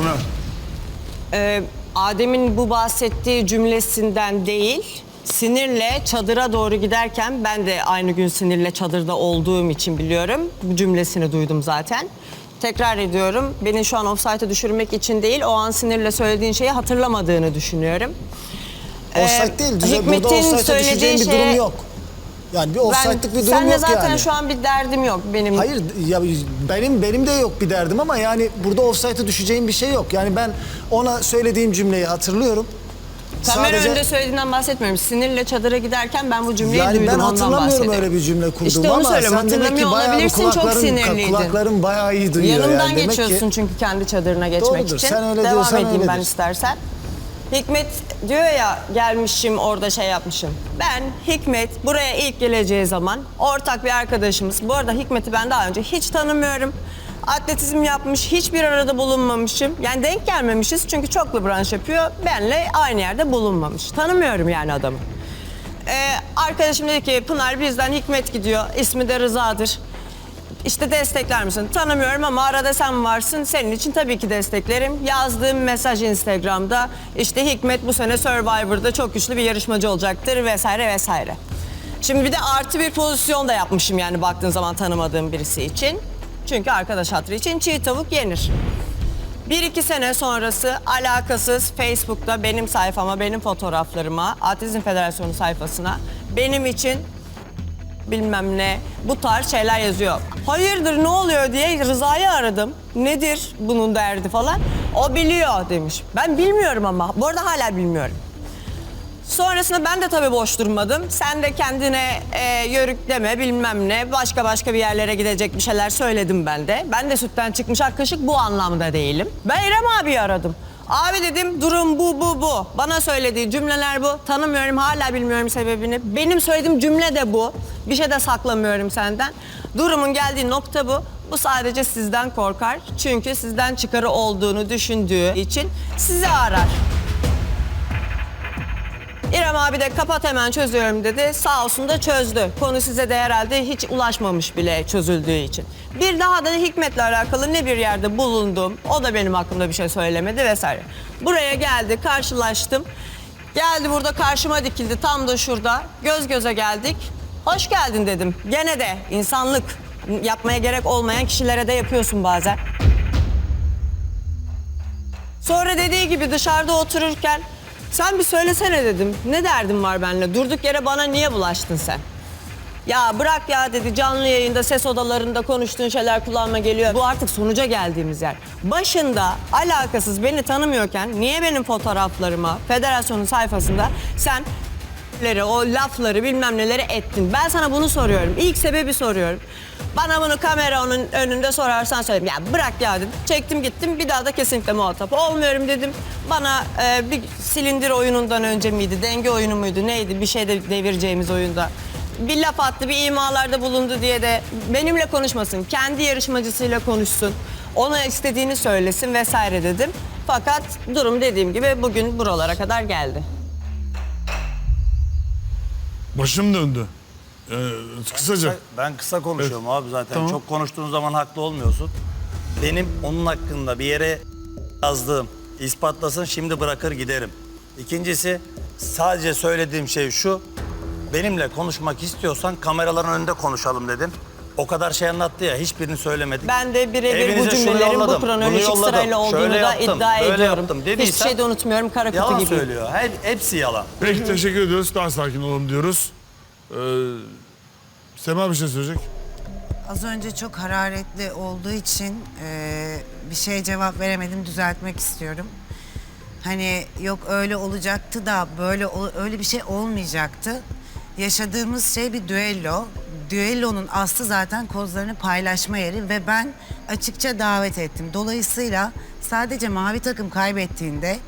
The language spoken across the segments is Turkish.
Pınar. Ee, Adem'in bu bahsettiği cümlesinden değil, sinirle çadıra doğru giderken ben de aynı gün sinirle çadırda olduğum için biliyorum. Bu cümlesini duydum zaten. Tekrar ediyorum, beni şu an offside'a düşürmek için değil, o an sinirle söylediğin şeyi hatırlamadığını düşünüyorum. Offside değil. Düze, burada Ee, söylediği düşeceğin bir şeye- durum yok. Yani bir offside'lık bir durum senle yok zaten yani. şu an bir derdim yok benim. Hayır ya benim benim de yok bir derdim ama yani burada offside'a düşeceğim bir şey yok. Yani ben ona söylediğim cümleyi hatırlıyorum. Kamera Sadece- önünde söylediğinden bahsetmiyorum. Sinirle çadıra giderken ben bu cümleyi yani duydum ben ondan hatırlamıyorum bahsediyorum. öyle bir cümle kurduğumu İşte onu ama söylüyorum, sen demek ki bayağı olabilirsin, çok kulakların, sinirliydin. kulakların bayağı iyi duyuyor Yanımdan yani. Geçiyorsun ki, çünkü kendi çadırına geçmek Doğrudur, için. sen öyle Devam diyorsan edeyim ben öyledir. istersen. Hikmet diyor ya gelmişim orada şey yapmışım. Ben Hikmet buraya ilk geleceği zaman ortak bir arkadaşımız. Bu arada Hikmet'i ben daha önce hiç tanımıyorum. Atletizm yapmış, hiçbir arada bulunmamışım. Yani denk gelmemişiz çünkü çoklu branş yapıyor. Benle aynı yerde bulunmamış. Tanımıyorum yani adamı. Ee, arkadaşım dedi ki Pınar bizden Hikmet gidiyor. İsmi de Rıza'dır. İşte destekler misin? Tanımıyorum ama arada sen varsın. Senin için tabii ki desteklerim. Yazdığım mesaj Instagram'da işte Hikmet bu sene Survivor'da çok güçlü bir yarışmacı olacaktır vesaire vesaire. Şimdi bir de artı bir pozisyon da yapmışım yani baktığın zaman tanımadığım birisi için. Çünkü arkadaş hatırı için çiğ tavuk yenir. Bir iki sene sonrası alakasız Facebook'ta benim sayfama, benim fotoğraflarıma, Atletizm Federasyonu sayfasına benim için bilmem ne bu tarz şeyler yazıyor. Hayırdır ne oluyor diye Rıza'yı aradım. Nedir bunun derdi falan. O biliyor demiş. Ben bilmiyorum ama. Bu arada hala bilmiyorum. Sonrasında ben de tabii boş durmadım. Sen de kendine e, yörükleme bilmem ne başka başka bir yerlere gidecek bir şeyler söyledim ben de. Ben de sütten çıkmış ak bu anlamda değilim. Ben İrem abi aradım. Abi dedim durum bu bu bu. Bana söylediği cümleler bu. Tanımıyorum hala bilmiyorum sebebini. Benim söylediğim cümle de bu. Bir şey de saklamıyorum senden. Durumun geldiği nokta bu. Bu sadece sizden korkar. Çünkü sizden çıkarı olduğunu düşündüğü için sizi arar. İrem abi de kapat hemen çözüyorum dedi. Sağ olsun da çözdü. Konu size de herhalde hiç ulaşmamış bile çözüldüğü için. Bir daha da Hikmet'le alakalı ne bir yerde bulundum. O da benim hakkımda bir şey söylemedi vesaire. Buraya geldi, karşılaştım. Geldi burada karşıma dikildi tam da şurada. Göz göze geldik. Hoş geldin dedim. Gene de insanlık yapmaya gerek olmayan kişilere de yapıyorsun bazen. Sonra dediği gibi dışarıda otururken sen bir söylesene dedim. Ne derdin var benimle? Durduk yere bana niye bulaştın sen? Ya bırak ya dedi canlı yayında ses odalarında konuştuğun şeyler kulağıma geliyor. Bu artık sonuca geldiğimiz yer. Başında alakasız beni tanımıyorken niye benim fotoğraflarıma federasyonun sayfasında sen o lafları bilmem neleri ettin. Ben sana bunu soruyorum. İlk sebebi soruyorum. Bana bunu kameranın önünde sorarsan söyleyeyim. Ya bırak ya dedim. Çektim gittim. Bir daha da kesinlikle muhatap olmuyorum dedim. Bana e, bir silindir oyunundan önce miydi? Denge oyunu muydu? Neydi? Bir şey de devireceğimiz oyunda. Bir laf attı, bir imalarda bulundu diye de benimle konuşmasın. Kendi yarışmacısıyla konuşsun. Ona istediğini söylesin vesaire dedim. Fakat durum dediğim gibi bugün buralara kadar geldi. Başım döndü. Ee, kısaca. Ben kısa konuşuyorum abi zaten. Tamam. Çok konuştuğun zaman haklı olmuyorsun. Benim onun hakkında bir yere yazdığım ispatlasın şimdi bırakır giderim. İkincisi sadece söylediğim şey şu. Benimle konuşmak istiyorsan kameraların önünde konuşalım dedim. O kadar şey anlattı ya hiçbirini söylemedik. Ben de birebir bu Evinize şunu cümlelerin bu yolladım, kronolojik yolladım, sırayla olduğunu şöyle da yaptım, iddia böyle ediyorum. yaptım Hiçbir dediysen- şey de unutmuyorum kara kutu Yalan gibi. söylüyor. Her, hepsi yalan. Peki teşekkür ediyoruz. Daha sakin olalım diyoruz. Ee, Sema bir şey söyleyecek. Az önce çok hararetli olduğu için eee, bir şeye cevap veremedim. Düzeltmek istiyorum. Hani yok öyle olacaktı da böyle öyle bir şey olmayacaktı. Yaşadığımız şey bir düello. Düellonun aslı zaten kozlarını paylaşma yeri ve ben açıkça davet ettim. Dolayısıyla sadece mavi takım kaybettiğinde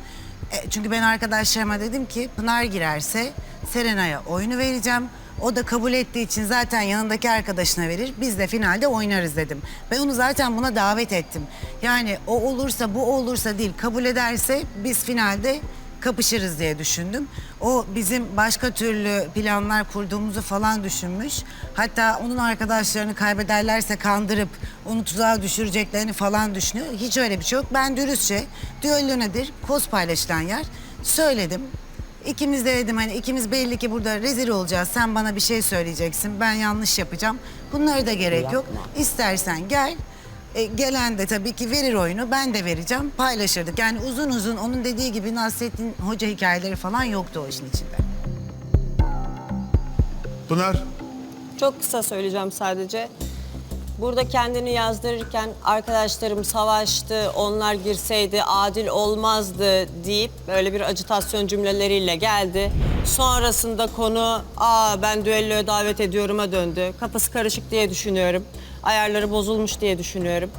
e, çünkü ben arkadaşlarıma dedim ki Pınar girerse Serenay'a oyunu vereceğim. O da kabul ettiği için zaten yanındaki arkadaşına verir. Biz de finalde oynarız dedim. Ben onu zaten buna davet ettim. Yani o olursa bu olursa değil kabul ederse biz finalde kapışırız diye düşündüm. O bizim başka türlü planlar kurduğumuzu falan düşünmüş. Hatta onun arkadaşlarını kaybederlerse kandırıp onu tuzağa düşüreceklerini falan düşünüyor. Hiç öyle bir şey yok. Ben dürüstçe düello nedir? Koz paylaşılan yer. Söyledim. İkimiz de dedim hani ikimiz belli ki burada rezil olacağız. Sen bana bir şey söyleyeceksin. Ben yanlış yapacağım. Bunlara da gerek yok. İstersen gel. E, gelen de tabii ki verir oyunu. Ben de vereceğim. Paylaşırdık. Yani uzun uzun onun dediği gibi Nasrettin Hoca hikayeleri falan yoktu o işin içinde. Pınar. Çok kısa söyleyeceğim sadece. Burada kendini yazdırırken arkadaşlarım savaştı, onlar girseydi adil olmazdı deyip böyle bir acitasyon cümleleriyle geldi. Sonrasında konu aa ben düelloya davet ediyorum'a döndü. Kafası karışık diye düşünüyorum. Ayarları bozulmuş diye düşünüyorum.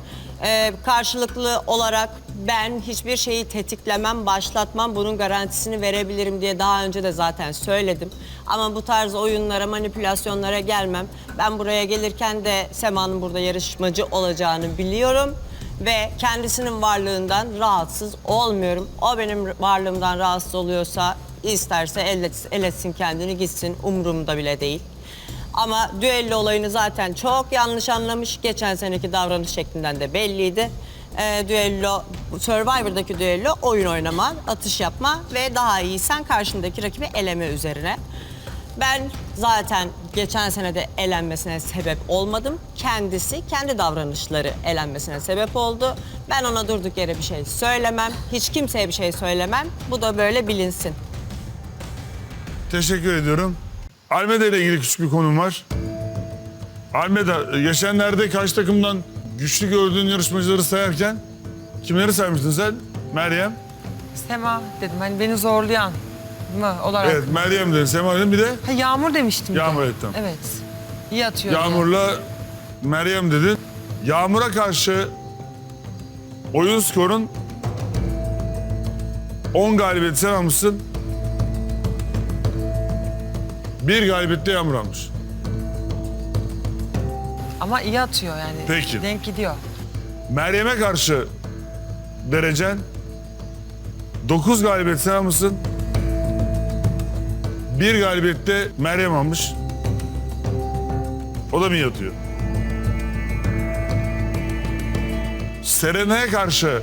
Ee, karşılıklı olarak ben hiçbir şeyi tetiklemem, başlatmam, bunun garantisini verebilirim diye daha önce de zaten söyledim. Ama bu tarz oyunlara, manipülasyonlara gelmem. Ben buraya gelirken de Sema'nın burada yarışmacı olacağını biliyorum. Ve kendisinin varlığından rahatsız olmuyorum. O benim varlığımdan rahatsız oluyorsa isterse elletsin, elletsin kendini gitsin umurumda bile değil. Ama düello olayını zaten çok yanlış anlamış. Geçen seneki davranış şeklinden de belliydi. Ee, düello, Survivor'daki düello oyun oynama, atış yapma ve daha iyiysen karşındaki rakibi eleme üzerine. Ben zaten geçen sene de elenmesine sebep olmadım. Kendisi, kendi davranışları elenmesine sebep oldu. Ben ona durduk yere bir şey söylemem. Hiç kimseye bir şey söylemem. Bu da böyle bilinsin. Teşekkür ediyorum. Almeda ile ilgili küçük bir konum var. Almeda, geçenlerde karşı takımdan güçlü gördüğün yarışmacıları sayarken kimleri saymıştın sen? Meryem. Sema dedim hani beni zorlayan mı olarak. Evet, Meryem dedin, Sema dedin. Bir de Ha, Yağmur demiştim. bir de. Yağmur, evet, tamam. Evet. İyi atıyor. diye. Yağmur'la Meryem dedin. Yağmur'a karşı oyun skorun 10 galibiyeti sen almışsın. Bir galibiyette Yağmur almış. Ama iyi atıyor yani. Peki. Denk gidiyor. Meryem'e karşı derecen 9 galibiyet sen almışsın. Bir galibiyette Meryem almış. O da mı iyi atıyor? Serenay'a karşı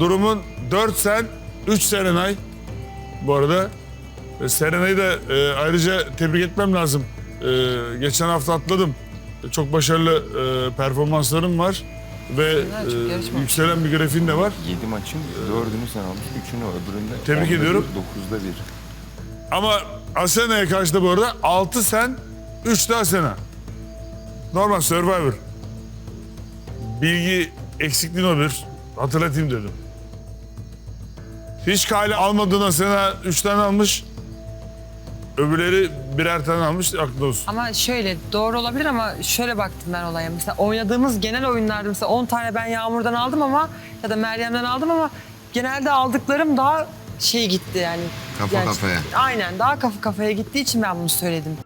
durumun 4 sen, 3 Serenay. Bu arada E, Serenay'ı da e, ayrıca tebrik etmem lazım. E, geçen hafta atladım. Çok başarılı e, performanslarım var. Ve e, yükselen bir grafiğin de var. 7 maçın 4'ünü sen almış, 3'ünü öbüründe. Tebrik 10'da ediyorum. bir, 9'da 1. Ama Asena'ya karşı da bu arada 6 sen, 3 de Asena. Normal Survivor. Bilgi eksikliğin olabilir. Hatırlatayım dedim. Hiç kale almadığın Asena 3 tane almış. Öbürleri birer tane almış. Aklında olsun. Ama şöyle doğru olabilir ama şöyle baktım ben olaya. Mesela oynadığımız genel oyunlarda mesela 10 tane ben Yağmur'dan aldım ama ya da Meryem'den aldım ama genelde aldıklarım daha şey gitti yani. Kafa Yani- kafaya. Aynen daha kafa kafaya gittiği için ben bunu söyledim.